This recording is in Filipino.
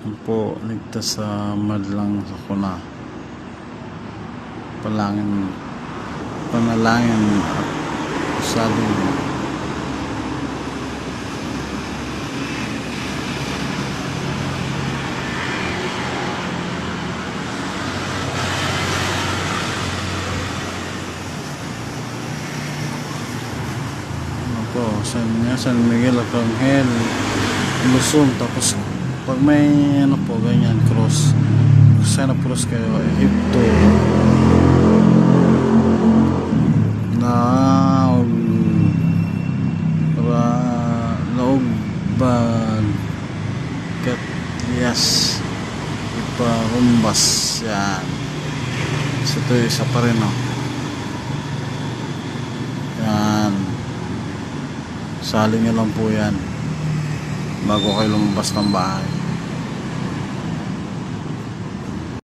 Po, ligtas sa madlang sa kuna. Palangin, panalangin at saling ano po, San, San Miguel Arcangel, Luzon, tapos pag may ano po, ganyan, cross, sana cross kayo, Egipto, na para naog ba Katyas iparumbas yan. So ito isa pa rin oh. yan. Saling nyo lang po yan. Bago kayo lumabas ng bahay